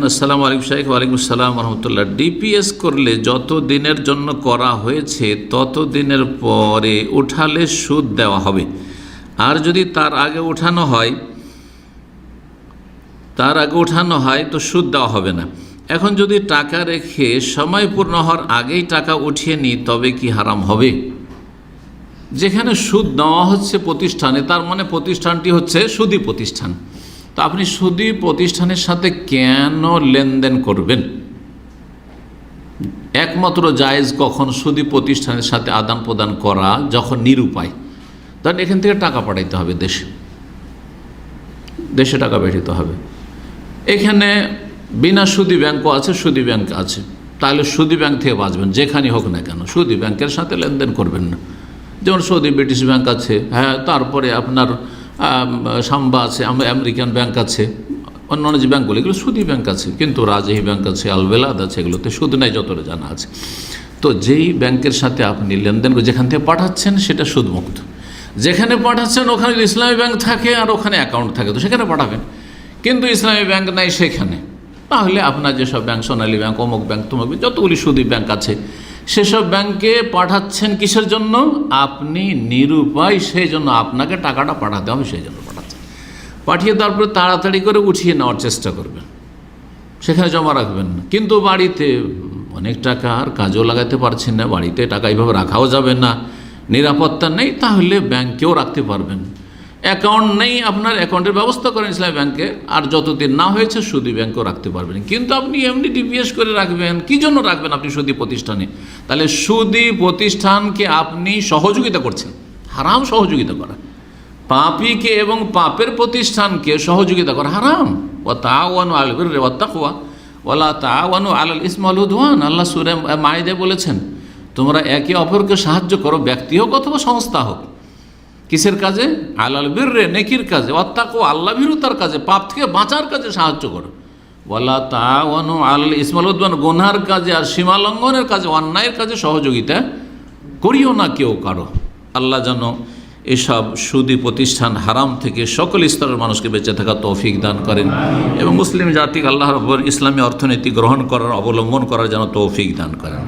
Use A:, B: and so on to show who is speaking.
A: আসসালামু আলাইকুম শাইখ, ওয়ালাইকুম আসসালাম রহমতুল্লাহ। ডিপিএস করলে যত দিনের জন্য করা হয়েছে, তত দিনের পরে উঠালে সুদ দেওয়া হবে। আর যদি তার আগে উঠানো হয়, তার আগে উঠানো হয়, তো সুদ দেওয়া হবে না। এখন যদি টাকা রেখে সময় পূর্ণ হওয়ার আগেই টাকা উঠিয়ে নিই, তবে কি হারাম হবে? যেখানে সুদ নেওয়া হচ্ছে প্রতিষ্ঠানে, তার মানে প্রতিষ্ঠানটি হচ্ছে সুদী প্রতিষ্ঠান। তো আপনি সুদী প্রতিষ্ঠানের সাথে কেন লেনদেন করবেন? একমাত্র জায়েজ কখন সুদী প্রতিষ্ঠানের সাথে আদান প্রদান করা যখন নিরুপায়। তখন এখান থেকে টাকা পাঠাইতে হবে দেশে। দেশে টাকা পাঠাতে হবে। এখানে বিনা সুদী ব্যাংকও আছে, সুদী ব্যাংক আছে। তাহলে সুদী ব্যাংক থেকে বাঁচবেন যেখানে হোক না কেন। সুদী ব্যাংকের সাথে লেনদেন করবেন না। যেমন সৌদি ব্রিটিশ ব্যাংক আছে হ্যাঁ তারপরে আপনার সাম্বা আছে আমেরিকান ব্যাংক আছে, অন্যান্য যে ব্যাংকগুলো, এগুলো সুদী ব্যাংক আছে, কিন্তু রাজশাহী ব্যাংক আছে, আলবেলাদ আছে, এগুলোতে সুদ নাই, যতটা জানা আছে। তো যেই ব্যাংকের সাথে আপনি লেনদেন যেখান থেকে পাঠাচ্ছেন, সেটা সুদমুক্ত। যেখানে পাঠাচ্ছেন, ওখানে ইসলামী ব্যাংক থাকে আর ওখানে অ্যাকাউন্ট থাকে, তো সেখানে পাঠাবেন। কিন্তু ইসলামী ব্যাংক নাই সেখানে। তাহলে আপনার যেসব ব্যাংক, সোনালী ব্যাংক, অমুক ব্যাংক, তমুক যতগুলি সুদী ব্যাংক আছে সেসব ব্যাংকে পাঠাচ্ছেন কিসের জন্য? আপনি নিরুপায় সেই জন্য আপনাকে টাকাটা পাঠাতে হবে সেই জন্য পাঠাচ্ছেন। পাঠিয়ে তারপরে তাড়াতাড়ি করে উঠিয়ে নেওয়ার চেষ্টা করবেন। সেখানে জমা রাখবেন না। কিন্তু বাড়িতে অনেক টাকা আর কাজও লাগাতে পারছেন না, বাড়িতে টাকা এইভাবে রাখাও যাবে না, নিরাপত্তা নেই, তাহলে ব্যাংকেও রাখতে পারবেন অ্যাকাউন্ট নেই আপনার, অ্যাকাউন্টের ব্যবস্থা করেন ইসলামী ব্যাংকে, আর যতদিন না হয়েছে সুদী ব্যাংকেও রাখতে পারবেন। কিন্তু আপনি এমনি ডিপিএস করে রাখবেন, কী জন্য রাখবেন আপনি সুদী প্রতিষ্ঠানে? তাহলে সুদী প্রতিষ্ঠানকে আপনি সহযোগিতা করছেন। হারাম সহযোগিতা করা। পাপিকে এবং পাপের প্রতিষ্ঠানকে সহযোগিতা করা হারাম। ও তাওয়ানু আল বিররে ওয়া তাকওয়া। ওয়ালা তাওয়ানু আলাল ইসমাল উদওয়ান। আল্লাহ সুরে মাইদে বলেছেন, তোমরা একে অপরকে সাহায্য করো ব্যক্তি হোক অথবা সংস্থা হোক। কিসের কাজে? আলাল বিররে, নেকির কাজে। অত্যাকো আল্লাহ ভীরুতার কাজে। পাপ থেকে বাঁচার কাজে সাহায্য করো। তা তাওয়ানু আলাল ইসমাল উদ্দান গোনার কাজে আর সীমা লঙ্ঘনের কাজে, অন্যায়ের কাজে সহযোগিতা করিও না কেউ কারও। আল্লাহ যেন এসব সুদী প্রতিষ্ঠান হারাম থেকে সকল স্তরের মানুষকে বেঁচে থাকা তৌফিক দান করেন এবং মুসলিম জাতিকে আল্লাহর ইসলামী অর্থনীতি গ্রহণ করার, অবলম্বন করার যেন তৌফিক দান করেন।